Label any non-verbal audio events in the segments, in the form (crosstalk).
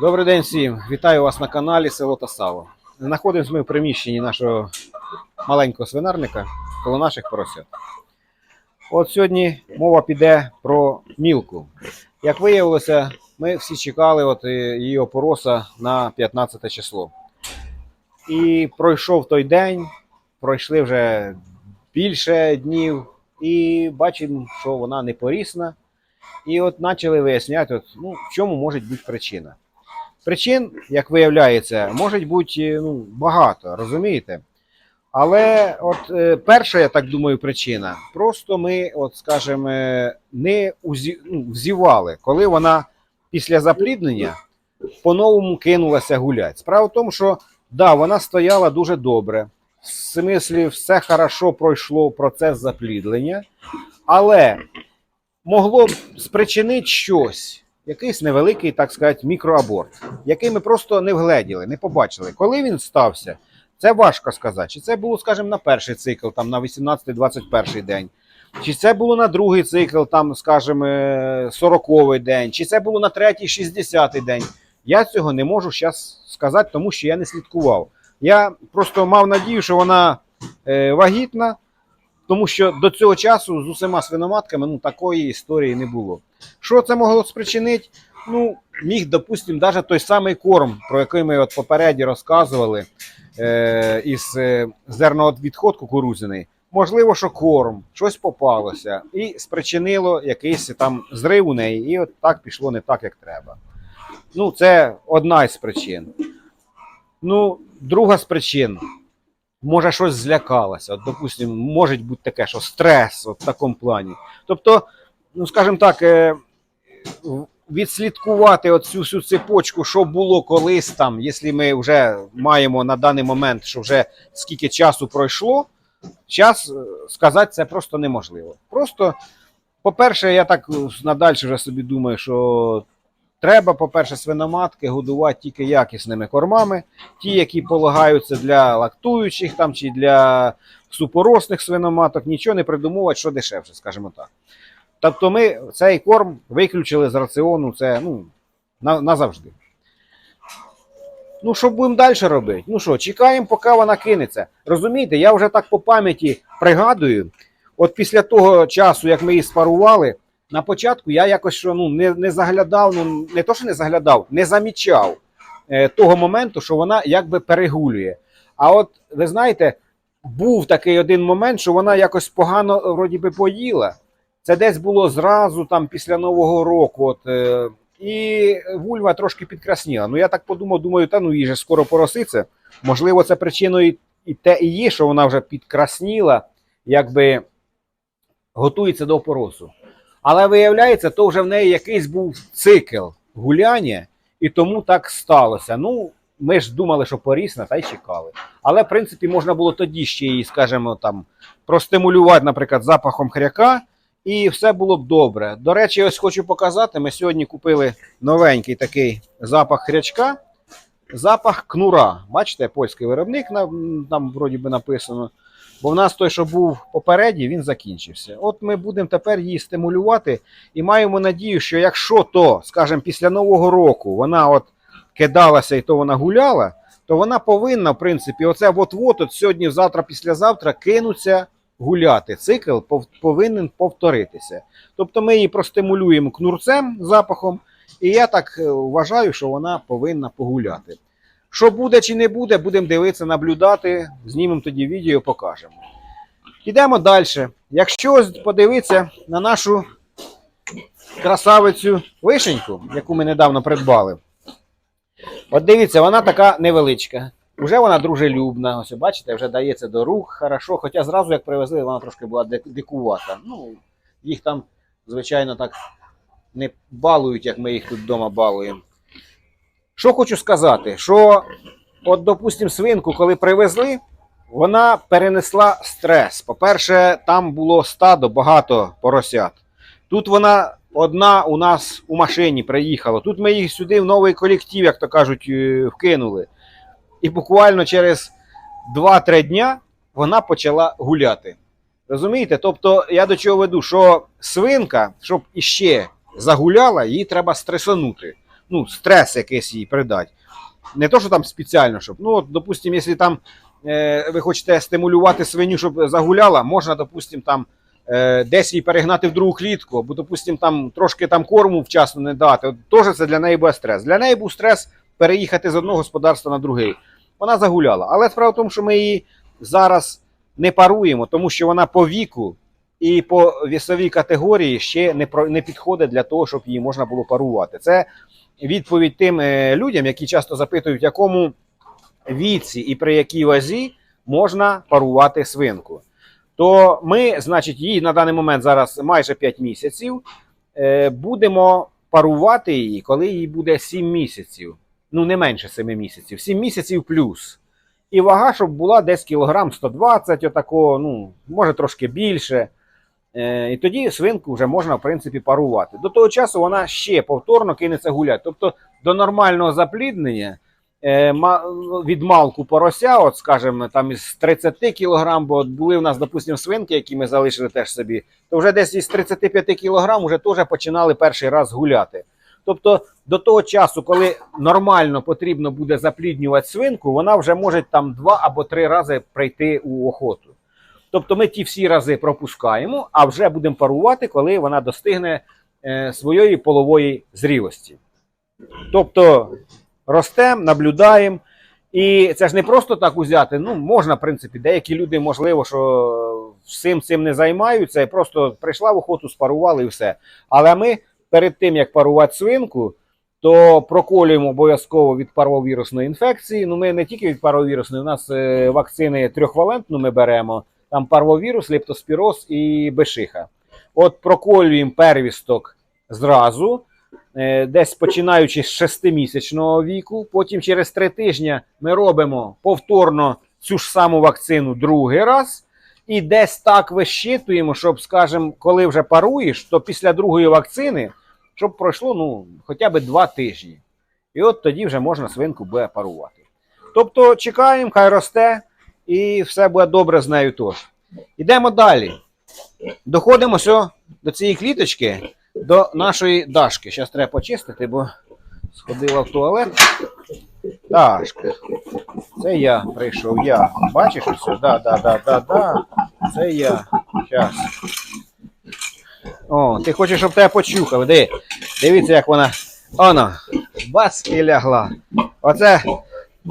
Добрий день всім! Вітаю вас на каналі Село та Сало. Знаходимося ми в приміщенні нашого маленького свинарника коло наших поросят. От сьогодні мова піде про мілку. Як виявилося, ми всі чекали от е, її опороса на 15 число. І пройшов той день, пройшли вже більше днів, і бачимо, що вона не порісна. І от почали виясняти, от, ну, в чому може бути причина. Причин, як виявляється, може бути ну, багато, розумієте? Але от е, перша, я так думаю, причина. Просто ми, от скажімо, е, не узі, ну, взівали, коли вона після запліднення по-новому кинулася гуляти. Справа в тому, що да, вона стояла дуже добре. В смислі, все хорошо пройшло процес заплідлення, але могло б спричинити щось, якийсь невеликий, так сказати, мікроаборт, який ми просто не вгледіли, не побачили. Коли він стався, це важко сказати. Чи це було, скажімо, на перший цикл, там на 18-21 день, чи це було на другий цикл, там, скажімо, 40-й день, чи це було на третій, 60-й день. Я цього не можу зараз сказати, тому що я не слідкував. Я просто мав надію, що вона е, вагітна, тому що до цього часу з усіма свиноматками ну, такої історії не було. Що це могло спричинити? Ну, міг, допустимо, навіть той самий корм, про який ми от попереді розказували е, із е, зерновідход кукурудзяний. Можливо, що корм, щось попалося і спричинило якийсь там зрив у неї, і от так пішло не так, як треба. Ну, це одна із причин. Ну, друга з причин. Може, щось злякалося. От, допустимо, може бути таке, що стрес от в такому плані. Тобто, ну, скажімо так, е, відслідкувати от цю всю цепочку, що було колись там, якщо ми вже маємо на даний момент, що вже скільки часу пройшло, час е, сказати це просто неможливо. Просто, по-перше, я так е, надальше вже собі думаю, що треба, по-перше, свиноматки годувати тільки якісними кормами, ті, які полагаються для лактуючих там, чи для супоросних свиноматок, нічого не придумувати, що дешевше, скажімо так. Тобто ми цей корм виключили з раціону, це ну, назавжди. Ну, що будемо далі робити? Ну що, чекаємо, поки вона кинеться. Розумієте, я вже так по пам'яті пригадую, от після того часу, як ми її спарували, на початку я якось що, ну, не, не заглядав, ну не то, що не заглядав, не замічав е, того моменту, що вона якби перегулює. А от ви знаєте, був такий один момент, що вона якось погано вроді би поїла. Це десь було зразу там після Нового року. От, е, і вульва трошки підкрасніла. Ну я так подумав, думаю, та ну їй же скоро пороситься. Можливо, це причиною і те і є, що вона вже підкрасніла, якби готується до опоросу. Але виявляється, то вже в неї якийсь був цикл гуляння, і тому так сталося. Ну, ми ж думали, що порісна, та й чекали. Але, в принципі, можна було тоді ще її, скажімо, там, простимулювати, наприклад, запахом хряка, і все було б добре. До речі, ось хочу показати: ми сьогодні купили новенький такий запах хрячка, запах кнура. Бачите, польський виробник, там вроді би написано. Бо в нас той, що був попередній, він закінчився. От ми будемо тепер її стимулювати і маємо надію, що якщо то, скажімо, після Нового року вона от кидалася і то вона гуляла, то вона повинна, в принципі, оце от-от, от сьогодні, завтра, післязавтра кинуться гуляти. Цикл пов- повинен повторитися. Тобто ми її простимулюємо кнурцем, запахом, і я так е, вважаю, що вона повинна погуляти. Що буде чи не буде, будемо дивитися, наблюдати, знімемо тоді відео, покажемо. Йдемо далі. Якщо подивитися на нашу красавицю вишеньку, яку ми недавно придбали. От дивіться, вона така невеличка. Уже вона дружелюбна. Ось бачите, вже дається до рук хорошо. Хоча зразу, як привезли, вона трошки була дикувата. Ну, їх там, звичайно, так не балують, як ми їх тут вдома балуємо. Що хочу сказати, що, от, допустимо, свинку, коли привезли, вона перенесла стрес. По-перше, там було стадо багато поросят. Тут вона одна у нас у машині приїхала. Тут ми їх сюди в новий колектив, як то кажуть, е, вкинули. І буквально через 2-3 дня вона почала гуляти. Розумієте? Тобто, я до чого веду, що свинка, щоб іще загуляла, її треба стресанути. ну, стрес якийсь їй придати. Не то, що там спеціально, щоб. Ну, от, допустимо, якщо там е, ви хочете стимулювати свиню, щоб загуляла, можна, допустимо, там е, десь її перегнати в другу клітку, або, допустимо, там трошки там корму вчасно не дати. Теж це для неї буде стрес. Для неї був стрес переїхати з одного господарства на другий. Вона загуляла. Але справа в тому, що ми її зараз не паруємо, тому що вона по віку і по вісовій категорії ще не, не підходить для того, щоб її можна було парувати. Це відповідь тим е, людям, які часто запитують, в якому віці і при якій вазі можна парувати свинку. То ми, значить, їй на даний момент зараз майже 5 місяців. Е, будемо парувати її, коли їй буде 7 місяців. Ну, не менше 7 місяців, 7 місяців плюс. І вага, щоб була десь кілограм 120, отакого, ну, може трошки більше. Е, і тоді свинку вже можна, в принципі, парувати. До того часу вона ще повторно кинеться гуляти. Тобто до нормального запліднення е, від малку порося, от скажімо, там із 30 кг, бо були в нас, допустимо, свинки, які ми залишили теж собі, то вже десь із 35 кг вже теж починали перший раз гуляти. Тобто до того часу, коли нормально потрібно буде запліднювати свинку, вона вже може там два або три рази прийти у охоту. Тобто ми ті всі рази пропускаємо, а вже будемо парувати, коли вона достигне е, своєї полової зрілості. Тобто ростемо, наблюдаємо. І це ж не просто так узяти. Ну, можна, в принципі, деякі люди, можливо, що всім цим не займаються, і просто прийшла в охоту, спарували і все. Але ми перед тим, як парувати свинку, то проколюємо обов'язково від парвовірусної інфекції. Ну, ми не тільки від парвовірусної, у нас е, вакцини трьохвалентну ми беремо, там парвовірус, лептоспіроз і бешиха. От проколюємо первісток зразу, е, десь починаючи з 6-місячного віку. Потім через 3 тижні ми робимо повторно цю ж саму вакцину другий раз. І десь так вищитуємо, щоб, скажімо, коли вже паруєш, то після другої вакцини, щоб пройшло ну, хоча б 2 тижні. І от тоді вже можна свинку буде парувати. Тобто чекаємо, хай росте, і все буде добре з нею теж. Ідемо далі. Доходимо до цієї кліточки, до нашої Дашки. Зараз треба почистити, бо сходила в туалет. Дашка. Це я прийшов. Я. Бачиш все? Да, да, да, да, да. Це я. Щас. О, ти хочеш, щоб тебе почухали. Диви. Дивіться, як вона. Оно. Бас і лягла. Оце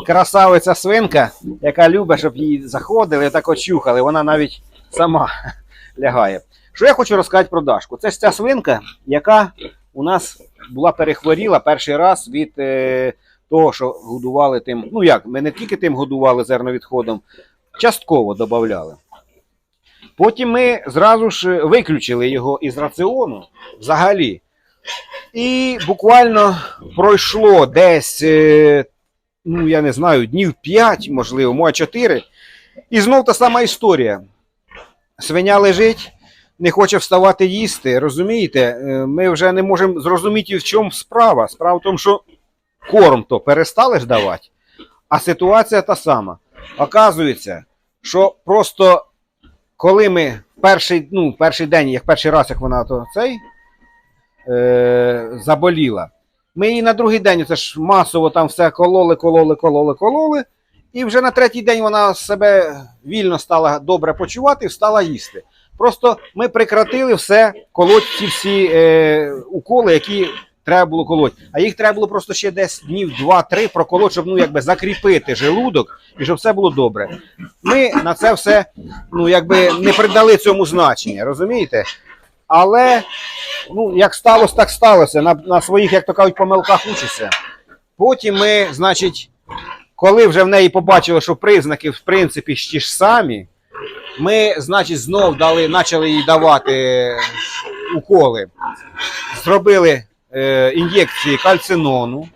красавиця свинка, яка любить, щоб її заходили так очухали. Вона навіть сама (laughs) лягає. Що я хочу розказати про Дашку? Це ж ця свинка, яка у нас була перехворіла перший раз від е, того, що годували тим. Ну як, ми не тільки тим годували зерновідходом, частково додавали. Потім ми зразу ж виключили його із раціону взагалі. І буквально пройшло десь, е, ну я не знаю, днів 5, можливо, може 4. І знов та сама історія. Свиня лежить, не хоче вставати їсти. Розумієте, Е, ми вже не можемо зрозуміти, в чому справа. Справа в тому, що корм то перестали ж давати, а ситуація та сама. Оказується, що просто коли ми перший, ну, перший день, як перший раз, як вона то цей е, заболіла, ми її на другий день це ж масово там все кололи, кололи, кололи, кололи. І вже на третій день вона себе вільно стала добре почувати і стала їсти. Просто ми прекратили все колоть ці всі е, уколи, які треба було колоть. А їх треба було просто ще десь днів 2-3 проколоть, щоб ну, якби закріпити желудок і щоб все було добре. Ми на це все ну, якби не придали цьому значення, розумієте? Але ну, як сталося, так сталося. На, на своїх, як то кажуть, помилках учиться. Потім ми, значить, коли вже в неї побачили, що признаки, в принципі, ті ж самі, ми, значить, знов дали, почали їй давати уколи. Зробили е, ін'єкції кальцинону,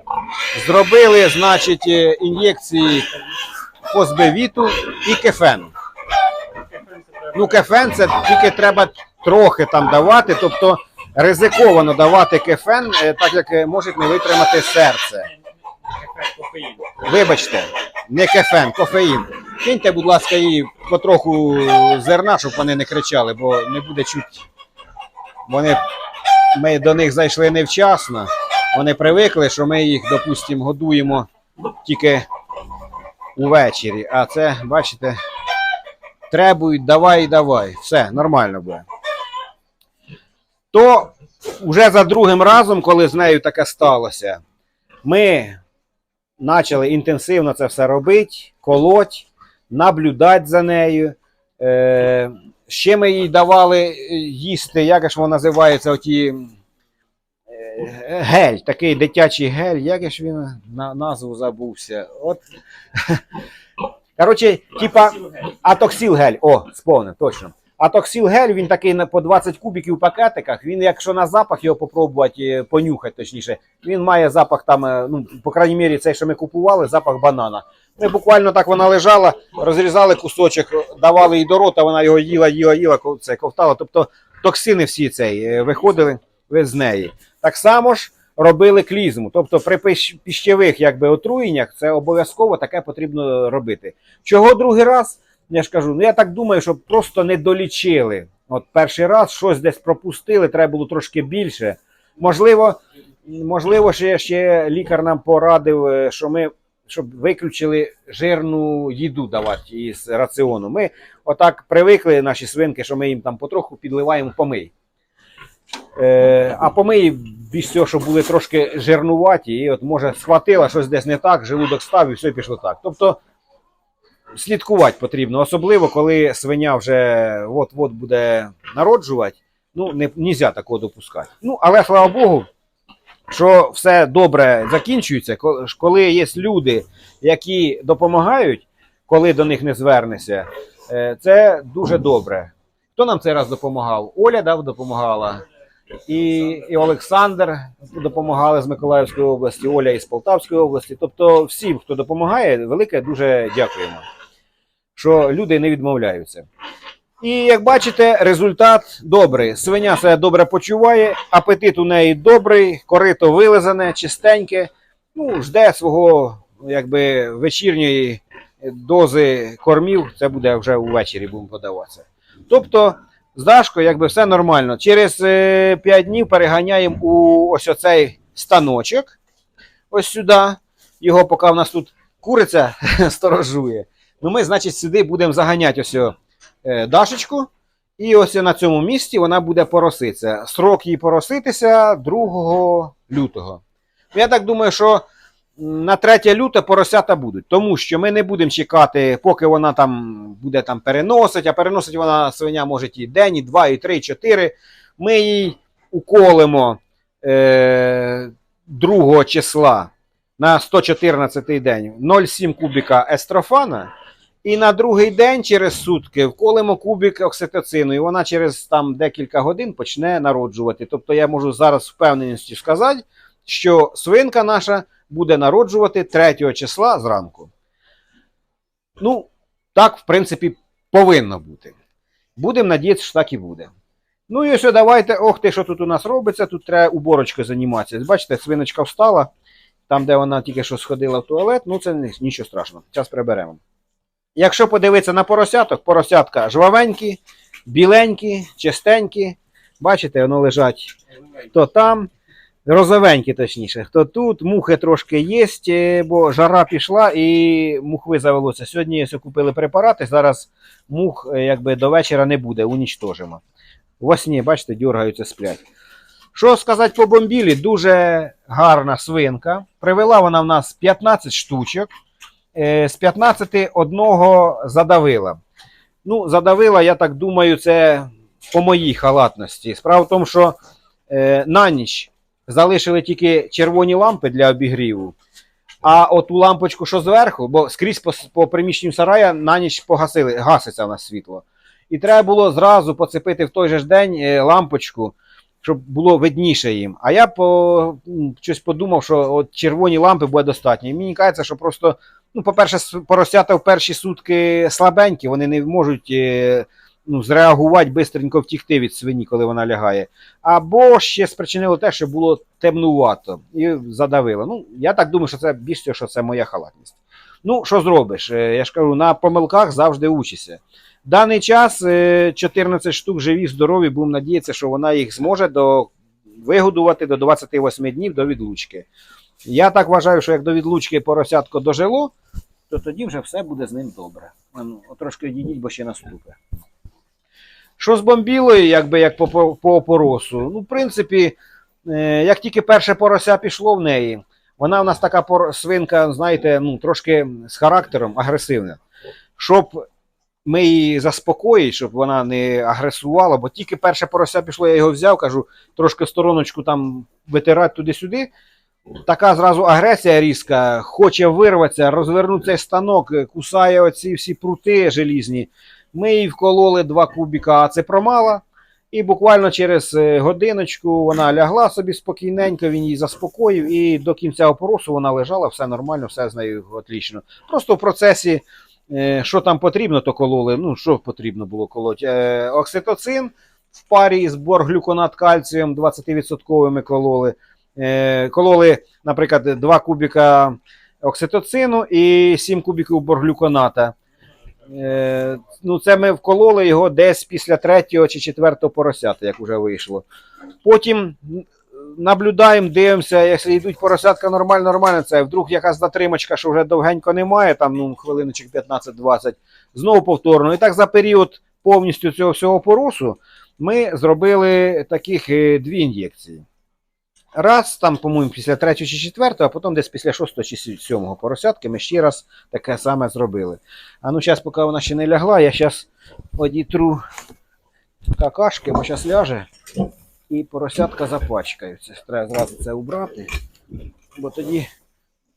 зробили, значить, е, ін'єкції фосбевіту і кефену. Ну, кефен це тільки треба трохи там давати, тобто ризиковано давати кефен, е, так як е, може не витримати серце. Вибачте, не кефен, кофеїн. Киньте, будь ласка, їй потроху зерна, щоб вони не кричали, бо не буде чуть. Вони, ми до них зайшли невчасно. Вони привикли, що ми їх, допустимо, годуємо тільки увечері. А це, бачите, требують, давай, давай. Все, нормально буде. То вже за другим разом, коли з нею таке сталося, ми почали інтенсивно це все робити, колоть, наблюдати за нею. Е, ще ми їй давали е, їсти, як ж воно називається, оті е, гель, такий дитячий гель, як ж він на назву забувся. От. (laughs) Коротше, типа атоксил гель. О, сповнив, точно. Атоксил гель, він такий по 20 кубиків в пакетиках. Він, якщо на запах його попробувати, е, понюхати, точніше, він має запах там, е, ну, по крайній мірі, цей, що ми купували, запах банана. Ми буквально так вона лежала, розрізали кусочок, давали їй до рота, вона його їла, їла, їла, це ковтала. Тобто токсини всі цей е, виходили з неї. Так само ж робили клізму. Тобто при піщевих якби, отруєннях це обов'язково таке потрібно робити. Чого другий раз? Я ж кажу, ну я так думаю, що просто не долічили. От перший раз щось десь пропустили, треба було трошки більше. Можливо, можливо, ще, ще лікар нам порадив, е, що ми щоб виключили жирну їду давати із раціону. Ми отак привикли, наші свинки, що ми їм там потроху підливаємо помий. Е, а помий більш всього, що були трошки жирнуваті, і от може схватила щось десь не так, желудок став і все пішло так. Тобто слідкувати потрібно, особливо коли свиня вже от-от буде народжувати. Ну, не можна такого допускати. Ну, але слава Богу, що все добре закінчується, ко- коли є люди, які допомагають, коли до них не звернешся, е, це дуже добре. Хто нам цей раз допомагав? Оля дав, допомагала. І, і Олександр допомагали з Миколаївської області, Оля із Полтавської області. Тобто всім, хто допомагає, велике дуже дякуємо, що люди не відмовляються. І як бачите, результат добрий. Свиня себе добре почуває, апетит у неї добрий, корито вилизане, чистеньке. Ну, жде свого якби, вечірньої дози кормів. Це буде вже увечері будемо подаватися. Тобто, з Дашкою якби все нормально. Через 5 днів переганяємо у ось оцей станочок. Ось сюди. Його поки в нас тут куриця (laughs) сторожує. Ну ми, значить, сюди будемо заганяти ось е, Дашечку. І ось на цьому місці вона буде пороситися. Срок їй пороситися 2 лютого. Я так думаю, що на 3 люте поросята будуть, тому що ми не будемо чекати, поки вона там буде там переносить, а переносить вона свиня може і день, і два, і три, і чотири. Ми їй уколимо е, 2 числа на 114 день 0,7 кубіка естрофана. І на другий день через сутки вколимо кубик окситоцину, і вона через там декілька годин почне народжувати. Тобто я можу зараз впевненістю сказати, що свинка наша буде народжувати 3 числа зранку. Ну, так, в принципі, повинно бути. Будемо надіятися, що так і буде. Ну і все, давайте. Ох ти, що тут у нас робиться, тут треба уборочкою займатися. Бачите, свиночка встала, там, де вона тільки що сходила в туалет, ну це нічого страшного. Зараз приберемо. Якщо подивитися на поросяток, поросятка жвавенькі, біленькі, чистенькі. Бачите, воно лежать то там, розовенькі, точніше, хто тут, мухи трошки є, е, бо жара пішла і мухви завелося. Сьогодні ось купили препарати, зараз мух е, якби до вечора не буде, унічтожимо. Во сні, бачите, дергаються, сплять. Що сказати по бомбілі? Дуже гарна свинка. Привела вона в нас 15 штучок. Е, З 15 одного задавила. Ну, задавила, я так думаю, це по моїй халатності. Справа в тому, що е, на ніч залишили тільки червоні лампи для обігріву. А от ту лампочку, що зверху, бо скрізь по, по приміщенню сарая на ніч погасили, гаситься в нас світло. І треба було зразу поцепити в той же ж день е, лампочку, щоб було видніше їм. А я по, щось подумав, що от червоні лампи буде достатньо. І мені кажеться, що просто, ну, по-перше, поросята в перші сутки слабенькі, вони не можуть е, ну, зреагувати бистренько втікти від свині, коли вона лягає. Або ще спричинило те, що було темнувато і задавило. Ну, я так думаю, що це більш всього, що це моя халатність. Ну, що зробиш? Е, Я ж кажу, на помилках завжди учишся. В даний час е, 14 штук живі, здорові, будемо надіятися, що вона їх зможе до вигодувати до 28 днів до відлучки. Я так вважаю, що як до відлучки поросятко дожило, то тоді вже все буде з ним добре. Ну, трошки відійдіть, бо ще наступить. Що з бомбілою, якби як по, по, по опоросу? Ну, в принципі, е, як тільки перше порося пішло в неї, вона в нас така свинка, знаєте, ну, трошки з характером агресивна. Щоб ми її заспокоїли, щоб вона не агресувала, бо тільки перше порося пішло, я його взяв, кажу, трошки стороночку там витирати туди-сюди. Така зразу агресія різка, хоче вирватися, розвернути цей станок, кусає оці всі прути желізні. Ми їй вкололи два кубіка ацепромала, і буквально через е, годиночку вона лягла собі спокійненько, він її заспокоїв, і до кінця опоросу вона лежала, все нормально, все з нею отлично. Просто в процесі, що там потрібно, то кололи. Ну, що потрібно було колоти? Е, Окситоцин в парі з борглюконат кальцієм 20% ми кололи. Е, кололи, наприклад, 2 кубіка окситоцину і 7 кубіків борглюконата. Е, ну, це ми вкололи його десь після третього чи четвертого поросята, як вже вийшло. Потім наблюдаємо, дивимося, якщо йдуть поросятка нормально, нормально, це вдруг якась затримочка, що вже довгенько немає, там ну, хвилиночок 15-20, знову повторно. І так за період повністю цього всього поросу ми зробили таких е, дві ін'єкції. Раз, там, по-моєму, після третього чи четвертого, а потім десь після шостого чи сьомого поросятки ми ще раз таке саме зробили. А ну зараз, поки вона ще не лягла, я зараз одітру какашки, бо зараз ляже і поросятка запачкаються. Треба зразу це убрати, бо тоді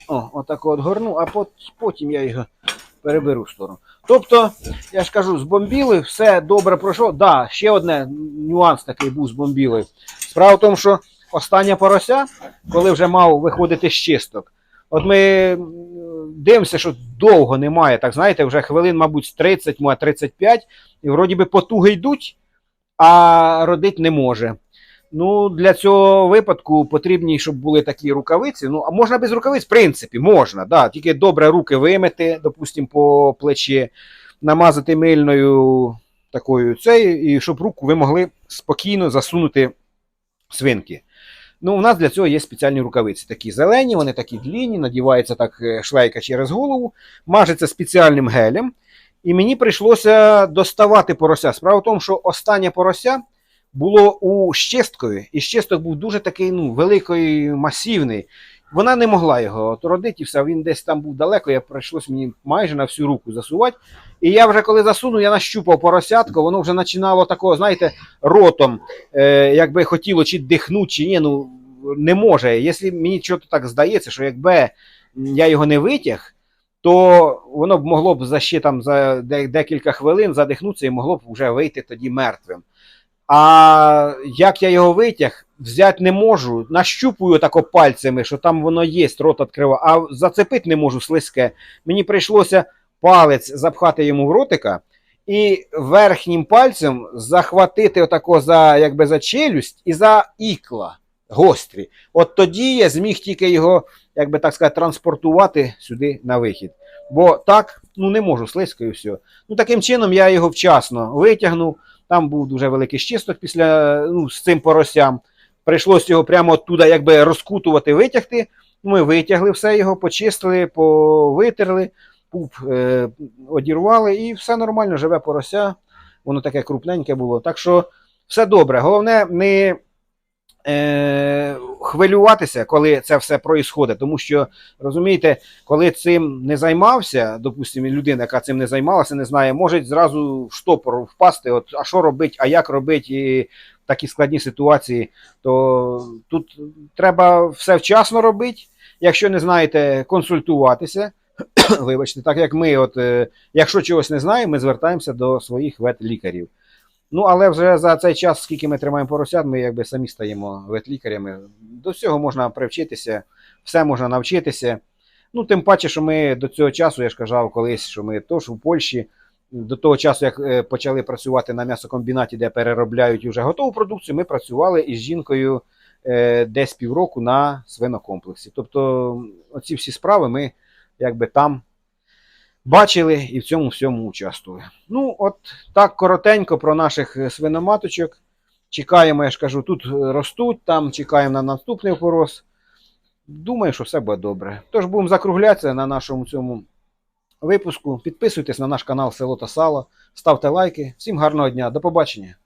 о, отако от горну, а пот- потім я його переберу в сторону. Тобто, я ж кажу, збомбіли, все добре пройшло. Да, ще одне нюанс такий був з бомбілою. Справа в тому, що остання порося, коли вже мав виходити з чисток, от ми дивимося, що довго немає, так знаєте, вже хвилин, мабуть, 30, може 35, і вроді би потуги йдуть, а родить не може. Ну, для цього випадку потрібні, щоб були такі рукавиці. Ну, а можна без рукавиць, в принципі, можна. Да, тільки добре руки вимити, допустимо, по плечі, намазати мильною такою цею, і щоб руку ви могли спокійно засунути свинки. Ну, у нас для цього є спеціальні рукавиці. Такі зелені, вони такі длінні, надівається так е, шлейка через голову, мажеться спеціальним гелем. І мені прийшлося доставати порося. Справа в тому, що останнє порося було у щесткові, і щесток був дуже такий ну, великий, масивний. Вона не могла його от родити, і все. Він десь там був далеко, я прийшлось мені майже на всю руку засувати. І я вже коли засунув, я нащупав поросятко, воно вже починало такого, знаєте, ротом, е, якби хотіло чи дихнути, чи ні, ну не може. Якщо мені щось так здається, що якби я його не витяг, то воно б могло б за ще там за декілька хвилин задихнутися і могло б вже вийти тоді мертвим. А як я його витяг, взяти не можу, нащупую тако пальцями, що там воно є, рот відкрива, а зацепити не можу слизьке. Мені прийшлося палець запхати йому в ротика і верхнім пальцем захватити отако за, якби за челюсть і за ікла гострі. От тоді я зміг тільки його, як би так сказати, транспортувати сюди на вихід. Бо так, ну не можу слизько і все. Ну таким чином я його вчасно витягнув. Там був дуже великий щисток після ну, з цим поросям. Прийшлося його прямо оттуда якби розкутувати, витягти. Ми витягли все його, почистили, повитерли, пуп е, одірвали і все нормально, живе порося. Воно таке крупненьке було. Так що все добре. Головне не е, хвилюватися, коли це все проїсходить. Тому що, розумієте, коли цим не займався, допустимо, людина, яка цим не займалася, не знає, може зразу в штопор впасти. От, а що робить, а як робить, і такі складні ситуації, то тут треба все вчасно робити. Якщо не знаєте, консультуватися. (coughs) Вибачте, так як ми, от, е, якщо чогось не знаємо, ми звертаємося до своїх ветлікарів. Ну, але вже за цей час, скільки ми тримаємо поросят, ми якби самі стаємо ветлікарями. До всього можна привчитися, все можна навчитися. Ну, тим паче, що ми до цього часу, я ж казав колись, що ми тож у Польщі, до того часу, як е, почали працювати на м'ясокомбінаті, де переробляють вже готову продукцію, ми працювали із жінкою е, десь півроку на свинокомплексі. Тобто, оці всі справи ми якби там бачили і в цьому всьому участвували. Ну, от так коротенько про наших е, свиноматочок. Чекаємо, я ж кажу, тут е, ростуть, там чекаємо на наступний порос. Думаю, що все буде добре. Тож будемо закруглятися на нашому цьому випуску. Підписуйтесь на наш канал Село та Сало, ставте лайки. Всім гарного дня, до побачення.